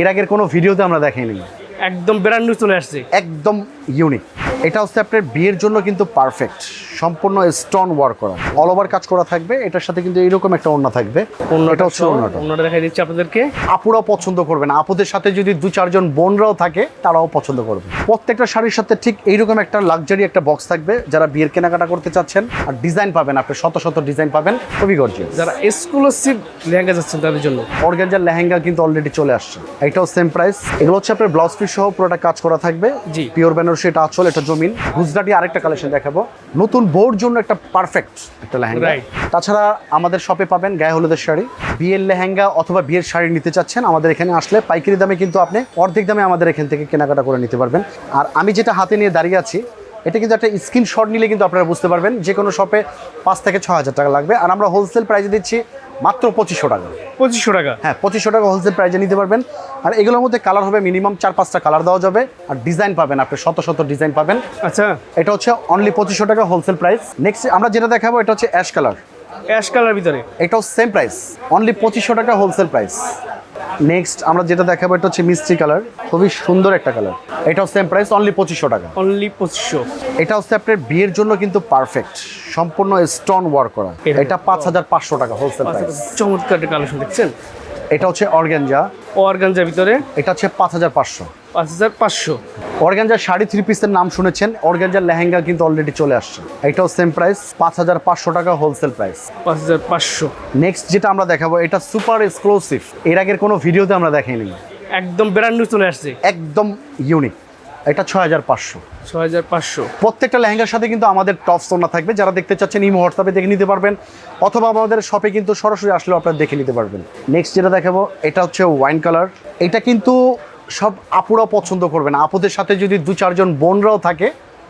এর আগের কোনো ভিডিওতে আমরা দেখাইনি। একদম ব্র্যান্ড নিউ চলে আসছে। একদম ইউনিক এটা হচ্ছে আপনার বিয়ের জন্য কিন্তু পারফেক্ট সম্পূর্ণ স্টোন ওয়ার্ক করা। অল ওভার কাজ করা থাকবে এটার সাথে কিন্তু এরকম একটা ওড়না থাকবে। এটা হচ্ছে ওড়নাটা। অন্যটা দেখাই দিচ্ছি আপনাদেরকে। আপুরাও পছন্দ করবে না। আপুদের সাথে যদি দু চারজন বোনরাও থাকে তারাও পছন্দ করবে। প্রত্যেকটা শাড়ির সাথে ঠিক এইরকম একটা লাক্সারি একটা বক্স থাকবে। যারা বিয়ের কেনাকাটা করতে চাচ্ছেন আর ডিজাইন পাবেন আপনি শত শত ডিজাইন পাবেন খুবই গর্জিয়াস যারা এক্সক্লুসিভ লেহেঙ্গা যাচ্ছেন তাদের জন্য। অর্গানজার লেহেঙ্গা কিন্তু অলরেডি চলে আসছে। এটাও সেম প্রাইস এগুলো হচ্ছে আপনার ব্লাউজ পিস সহ পুরোটা কাজ করা থাকবে। জি। পিওর বেনারসি এটা আঁচল এটা জমিন। গুজরাটি আরেকটা কালেকশন দেখাবো। নতুন বউর জন্য একটা পারফেক্ট একটা লেহেঙ্গা। তাছাড়া আমাদের শপে পাবেন গায়ে হলুদের শাড়ি বিয়ের লেহেঙ্গা অথবা বিয়ের শাড়ি নিতে চাচ্ছেন আমাদের এখানে আসলে পাইকারি দামে কিন্তু আপনি অর্ধেক দামে আমাদের এখান থেকে কেনাকাটা করে নিতে পারবেন। আর আমি যেটা হাতে নিয়ে দাঁড়িয়ে আছি এটা কিন্তু একটা স্ক্রিনশট নিলে কিন্তু আপনারা বুঝতে পারবেন যে কোনো শপে পাঁচ থেকে ছ হাজার টাকা লাগবে। আর আমরা হোলসেল প্রাইসে দিচ্ছি মাত্র পঁচিশশো টাকা। পঁচিশশো টাকা? হ্যাঁ পঁচিশশো টাকা হোলসেল প্রাইজে নিতে পারবেন। আর এগুলোর মধ্যে কালার হবে মিনিমাম চার পাঁচটা কালার দেওয়া যাবে। আর ডিজাইন পাবেন আপনি শত শত ডিজাইন পাবেন। আচ্ছা। এটা হচ্ছে অনলি পঁচিশশো টাকা হোলসেল প্রাইস নেক্সট আমরা যেটা দেখাবো এটা হচ্ছে অ্যাশ কালার অ্যাশ কালার ভিতরে? এটাও সেম প্রাইস অনলি পঁচিশশো টাকা হোলসেল প্রাইস নেক্সট আমরা যেটা দেখাবো এটা হচ্ছে মিষ্টি কালার। খুবই সুন্দর একটা কালার। এটাও সেম প্রাইস অনলি পঁচিশশো টাকা। অনলি পঁচিশশো। এটা হচ্ছে আপনার বিয়ের জন্য কিন্তু পারফেক্ট সম্পূর্ণ স্টোন ওয়ার্ক করা। এটা- পাঁচ হাজার পাঁচশো টাকা হোলসেল প্রাইস চমৎকার কালেকশন দেখছেন? এটা হচ্ছে অর্গ্যানজা অর্গ্যানজা ভিতরে? এটা হচ্ছে পাঁচ হাজার পাঁচশো। পাঁচ হাজার পাঁচশো। অর্গানজার শাড়ি থ্রি পিসের নাম শুনেছেন অর্গানজার লেহেঙ্গা কিন্তু অলরেডি চলে আসছে। এটাও সেম প্রাইস পাঁচ হাজার পাঁচশো টাকা হোলসেল প্রাইস পাঁচ হাজার পাঁচশো। নেক্সট যেটা আমরা দেখাবো এটা সুপার এক্সক্লুসিভ এর আগের কোনো ভিডিওতে আমরা দেখাইনি। একদম ব্র্যান্ড নিউ চলে আসছে। একদম ইউনিক এটা ছয় হাজার পাঁচশো। ছয় হাজার পাঁচশো। প্রত্যেকটা লেহেঙ্গার সাথে কিন্তু আমাদের টপ সোনা থাকবে। যারা দেখতে চাচ্ছেন ইমো হোয়াটসঅ্যাপে দেখে নিতে পারবেন। অথবা আমাদের শপে কিন্তু সরাসরি আসলেও আপনারা দেখে নিতে পারবেন। নেক্সট যেটা দেখাবো এটা হচ্ছে ওয়াইন কালার এটা কিন্তু সব আপুরা পছন্দ করবে না। আপুদের সাথে যদি দু চারজন বোনরাও থাকে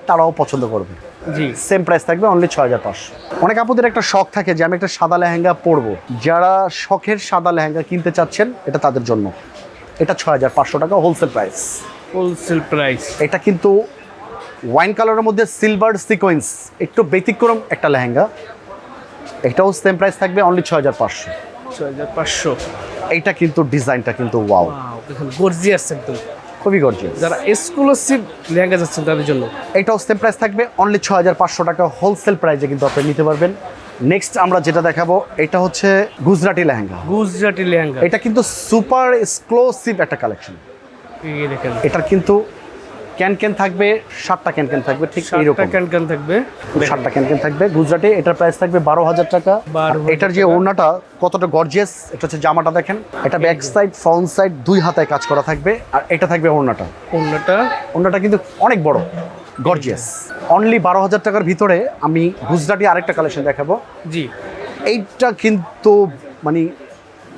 তারাও পছন্দ করবে। জি। সেম প্রাইস থাকবে অনলি ছয় হাজার পাঁচশো। অনেক আপুদের একটা শখ থাকে যে আমি একটা সাদা লেহেঙ্গা পরবো। যারা শখের সাদা লেহেঙ্গা কিনতে চাচ্ছেন এটা তাদের জন্য। এটা ছয় হাজার পাঁচশো টাকা হোলসেল প্রাইস হোলসেল প্রাইস এটা কিন্তু ওয়াইন কালারের মধ্যে সিলভার সিকোয়েন্স একটু ব্যতিক্রম একটা লেহেঙ্গা। এটাও সেম প্রাইস থাকবে অনলি ছয় হাজার পাঁচশো। ছয় হাজার পাঁচশো। এইটা কিন্তু ডিজাইনটা কিন্তু ওয়াও দেখুন গর্জিয়াস একদম। খুবই গর্জিয়াস যারা এক্সক্লুসিভ লেহেঙ্গা যাচ্ছেন তাদের জন্য। এটাও সেম প্রাইস থাকবে অনলি ছ হাজার পাঁচশো টাকা হোলসেল প্রাইসে কিন্তু আপনি নিতে পারবেন। নেক্সট আমরা যেটা দেখাবো এটা হচ্ছে গুজরাটি লেহেঙ্গা। গুজরাটি লেহেঙ্গা। এটা কিন্তু সুপার এক্সক্লুসিভ একটা কালেকশন এটার কিন্তু ক্যান ক্যান থাকবে সাতটা ক্যান ক্যান থাকবে ঠিক এইরকম। ক্যান ক্যান থাকবে। সাতটা ক্যান ক্যান থাকবে। গুজরাটে এটার প্রাইস থাকবে বারো হাজার টাকা। এটার যে ওড়নাটা কতটা গর্জিয়াস এটা হচ্ছে জামাটা দেখেন। এটা ব্যাক সাইড ফ্রন্ট সাইড দুই হাতায় কাজ করা থাকবে। আর এটা থাকবে ওড়নাটা। অন্যটা ওড়নাটা কিন্তু অনেক বড় গর্জিয়াস অনলি বারো হাজার টাকার ভিতরে আমি গুজরাটি আরেকটা কালেকশন দেখাবো। জি। এইটা কিন্তু মানে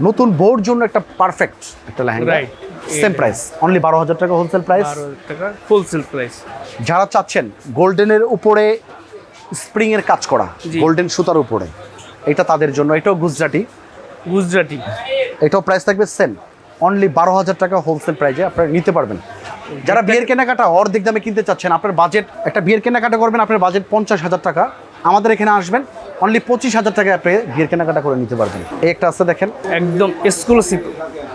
নতুন বউর জন্য একটা পারফেক্ট একটা লেহেঙ্গা. সেম প্রাইস অনলি বারো হাজার টাকা হোলসেল প্রাইস হোলসেল প্রাইস যারা চাচ্ছেন গোল্ডেনের উপরে স্প্রিং এর কাজ করা গোল্ডেন সুতার উপরে এটা তাদের জন্য এটাও গুজরাটি। গুজরাটি। এটাও প্রাইস থাকবে সেম অনলি বারো হাজার টাকা হোলসেল প্রাইসে আপনারা নিতে পারবেন। যারা বিয়ের কেনাকাটা অর্ধেক দামে কিনতে চাচ্ছেন আপনার বাজেট একটা বিয়ের কেনাকাটা করবেন আপনার বাজেট পঞ্চাশ হাজার টাকা। আমাদের এখানে আসবেন অনলি পঁচিশ হাজার টাকায় আপনি বিয়ের কেনাকাটা করে নিতে পারবেন। এই একটা আছে দেখেন। একদম এক্সক্লুসিভ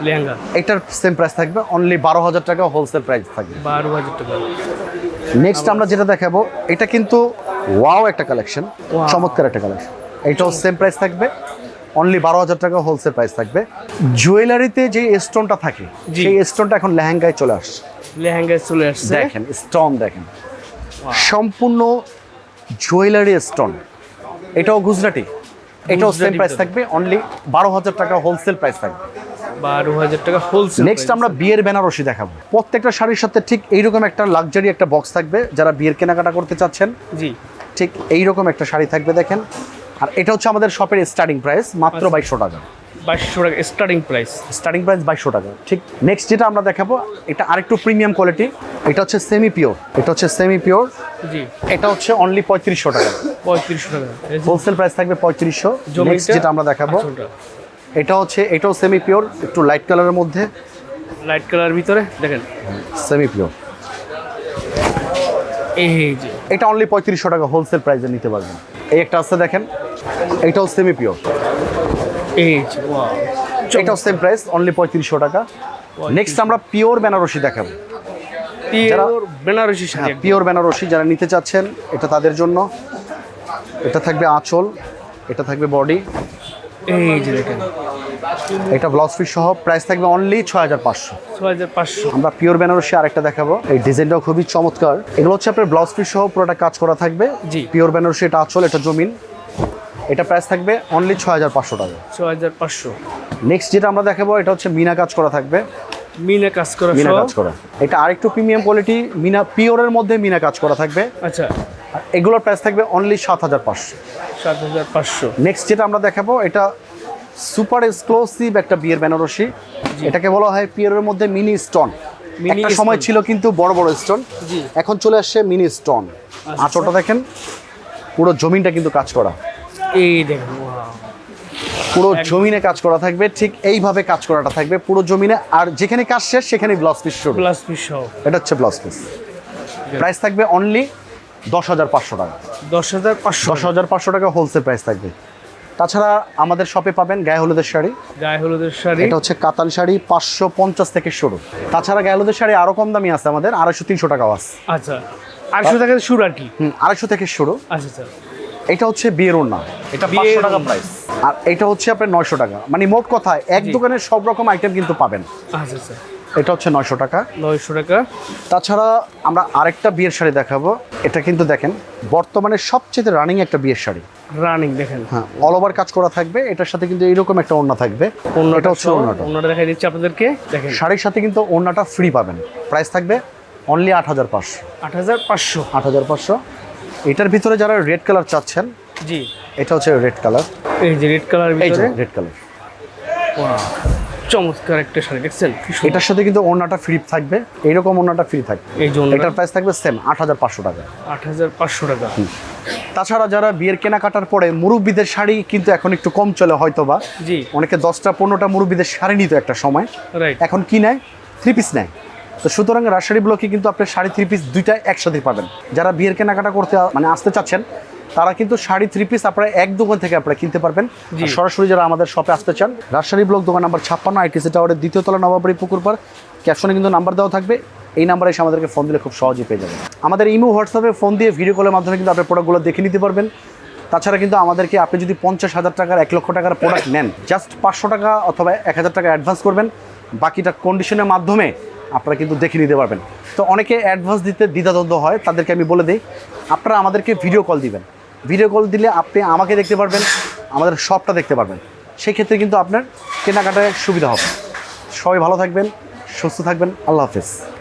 লেহেঙ্গা। এটার সেম প্রাইস থাকবে অনলি বারো হাজার টাকা হোলসেল প্রাইস থাকবে। বারো হাজার টাকা। নেক্সট আমরা যেটা দেখাবো এটা কিন্তু ওয়াও একটা কালেকশন চমৎকার একটা কালেকশন এটাও সেম প্রাইস থাকবে অনলি বারো হাজার টাকা হোলসেল প্রাইস থাকবে। জুয়েলারিতে যে স্টোনটা থাকে সেই স্টোনটা এখন লেহেঙ্গায় চলে আসছে। লেহেঙ্গায় চলে আসছে। দেখেন স্টোন দেখেন। সম্পূর্ণ জুয়েলারি স্টোন এটাও গুজরাটি। এটাও সেম প্রাইস থাকবে অনলি বারো হাজার টাকা হোলসেল প্রাইস থাকবে। বারো হাজার টাকা হোলসেল নেক্সট আমরা বিয়ের বেনারসি দেখাবো। প্রত্যেকটা শাড়ির সাথে ঠিক এইরকম একটা লাক্সারি একটা বক্স থাকবে যারা বিয়ের কেনাকাটা করতে চাচ্ছেন। জি। ঠিক এইরকম একটা শাড়ি থাকবে দেখেন। আর এটা হচ্ছে আমাদের শপের স্টার্টিং প্রাইস মাত্র আচ্ছা। বাইশশো টাকা। বাইশশো টাকা স্টার্টিং প্রাইস স্টার্টিং প্রাইস বাইশশো টাকা। ঠিক নেক্সট যেটা আমরা দেখাবো এটা আরেকটু প্রিমিয়াম কোয়ালিটি এটা হচ্ছে সেমি পিওর এটা হচ্ছে সেমি পিওর জি। এটা হচ্ছে অনলি পঁয়ত্রিশশো টাকা। পঁয়ত্রিশশো টাকা। হোলসেল প্রাইস থাকবে পঁয়ত্রিশশো। নেক্সট যেটা আমরা দেখাবো এটা হচ্ছে এটাও সেমি পিওর একটু লাইট কালারের মধ্যে। লাইট কালার ভিতরে দেখেন। সেমি পিওর এই যে। এটা অনলি পঁয়ত্রিশশো টাকা হোলসেল প্রাইসে নিতে পারবেন। এই একটা আছে দেখেন। এটাও সেমি পিওর এই এটাও সেম প্রাইস অনলি পঁয়ত্রিশশো টাকা। নেক্সট আমরা পিওর বেনারসি দেখাবো। পিওর বেনারসি পিওর বেনারসি যারা নিতে চাচ্ছেন এটা তাদের জন্য। এটা থাকবে আঁচল এটা থাকবে বডি। এই যে দেখেন। এটা ব্লাউজ পিস সহ প্রাইস থাকবে অনলি ছয় হাজার পাঁচশো। ছয় হাজার পাঁচশো। আমরা পিওর বেনারসি আরেকটা দেখাবো। এই ডিজাইনটাও খুবই চমৎকার। এগুলো হচ্ছে আপনার ব্লাউজ পিস সহ পুরোটা কাজ করা থাকবে। জি। পিওর বেনারসি এটা আঁচল এটা জমিন। এটা প্রাইস থাকবে অনলি ছয় হাজার পাঁচশো টাকা। ছয় হাজার পাঁচশো। নেক্সট যেটা আমরা দেখাবো এটা হচ্ছে মিনা কাজ করা থাকবে। মিনা কাজ করা মিনা কাজ করা। এটা আরেকটু প্রিমিয়াম কোয়ালিটি মিনা পিওরের মধ্যে মিনা কাজ করা থাকবে। আচ্ছা। এগুলোর প্রাইস থাকবে অনলি সাত হাজার পাঁচশো। সাত হাজার পাঁচশো। নেক্সট যেটা আমরা দেখাবো এটা সুপার এক্সক্লুসিভ একটা বিয়ের বেনারসি। এটাকে বলা হয় পিওরের মধ্যে মিনি স্টোন একটা সময় ছিল কিন্তু বড় বড় স্টোন এখন চলে আসছে মিনি স্টোন আঁচলটা দেখেন পুরো জমিনটা কিন্তু কাজ করা। এই দেখেন। পুরো জমিনে কাজ করা থাকবে ঠিক এইভাবে কাজ করাটা থাকবে পুরো জমিনে। আর যেখানে কাজ শেষ সেখানে ব্লাউজ পিস শুরু প্লাস পিস এটা হচ্ছে ব্লাউজ পিস প্রাইস থাকবে অনলি দশ হাজার পাঁচশো টাকা। দশ হাজার পাঁচশো। দশ হাজার পাঁচশো টাকা হোলসেল প্রাইস থাকবে। তাছাড়া আমাদের শপে পাবেন গায়ে হলুদের শাড়ি। গায়ে হলুদের শাড়ি। এটা হচ্ছে কাতান শাড়ি পাঁচশো পঞ্চাশ থেকে শুরু। তাছাড়া গায়ে হলুদের শাড়ি আরও কম দামি আছে আমাদের আড়াইশো তিনশো টাকা আছে। আচ্ছা আটশো টাকা শুরু আর কি? হুম আড়াইশো থেকে শুরু। আচ্ছা আচ্ছা। এটা হচ্ছে বিয়ের ওড়না। এটা পাঁচশো টাকা প্রাইস আর এটা হচ্ছে আপনার নয়শো টাকা। মানে মোট কথা এক। দোকানের সব রকম আইটেম কিন্তু পাবেন। আচ্ছা আচ্ছা। এটা হচ্ছে নয়শো টাকা। নয়শো টাকা। তাছাড়া আমরা আরেকটা বিয়ের শাড়ি দেখাবো। এটা কিন্তু দেখেন বর্তমানে সবচেয়ে রানিং একটা বিয়ের শাড়ি। রানিং দেখেন। হ্যাঁ অল ওভার কাজ করা থাকবে। এটার সাথে কিন্তু এইরকম একটা ওড়না থাকবে। এটা হচ্ছে ওড়নাটা। অন্যটা দেখাই দিচ্ছি আপনাদেরকে। দেখেন। শাড়ির সাথে কিন্তু ওড়নাটা ফ্রি পাবেন। প্রাইস থাকবে অনলি আট হাজার পাঁচশো। আট হাজার পাঁচশো। আট হাজার পাঁচশো। এটার ভিতরে যারা রেড কালার চাচ্ছেন জি। এটা হচ্ছে রেড কালার এই যে রেড কালার এই যে রেড কালার চমৎকার একটা শাড়ি দেখছেন? এটার সাথে কিন্তু ওড়নাটা ফ্রি থাকবে। এইরকম ওনাটা ফ্রি থাকবে। এই জন্য এটার প্রাইস থাকবে সেম আট হাজার পাঁচশো টাকা। আট হাজার পাঁচশো টাকা। তাছাড়া যারা বিয়ের কেনাকাটার পরে মুরব্বীদের শাড়ি কিন্তু এখন একটু কম চলে হয়তো বা জি। অনেকে দশটা পনেরোটা মুরব্বীদের শাড়ি নিত একটা সময়। এখন কি নেয়? থ্রি পিস নেয়। তো সুতরাং রাজশাড়ি ব্লকে কিন্তু আপনি শাড়ি থ্রি পিস দুইটা একসাথে পাবেন। যারা বিয়ের কেনাকাটা করতে মানে আসতে চাচ্ছেন তারা কিন্তু শাড়ি থ্রি পিস আপনারা এক দোকান থেকে আপনারা কিনতে পারবেন। সরাসরি যারা আমাদের শপে আসতে চান রাজশাড়ি ব্লক দোকান নাম্বার ছাপ্পান্ন আইটিসি টাওয়ারের দ্বিতীয় তলা নবাবাড়ি পুকুর পার ক্যাপশনে কিন্তু নাম্বার দেওয়া থাকবে। এই নাম্বারে এসে আমাদেরকে ফোন দিলে খুব সহজেই পেয়ে যাবেন। আমাদের ইমো হোয়াটসঅ্যাপে ফোন দিয়ে ভিডিও কলের মাধ্যমে কিন্তু আপনার প্রোডাক্টগুলো দেখে নিতে পারবেন। তাছাড়া কিন্তু আমাদেরকে আপনি যদি পঞ্চাশ হাজার টাকার এক লক্ষ টাকার প্রোডাক্ট নেন জাস্ট পাঁচশো টাকা অথবা এক হাজার টাকা অ্যাডভান্স করবেন। বাকিটা কন্ডিশনের মাধ্যমে আপনারা কিন্তু দেখে নিতে পারবেন। তো অনেকে অ্যাডভান্স দিতে দ্বিধাদ্বন্দ্ব হয়, তাদেরকে আমি বলে দিই, আপনারা আমাদেরকে ভিডিও কল দিবেন। ভিডিও কল দিলে আপনি আমাকে দেখতে পারবেন, আমাদের সবটা দেখতে পারবেন। সেক্ষেত্রে কিন্তু আপনার কেনাকাটায় সুবিধা হবে। সবাই ভালো থাকবেন, সুস্থ থাকবেন, আল্লাহ হাফেজ।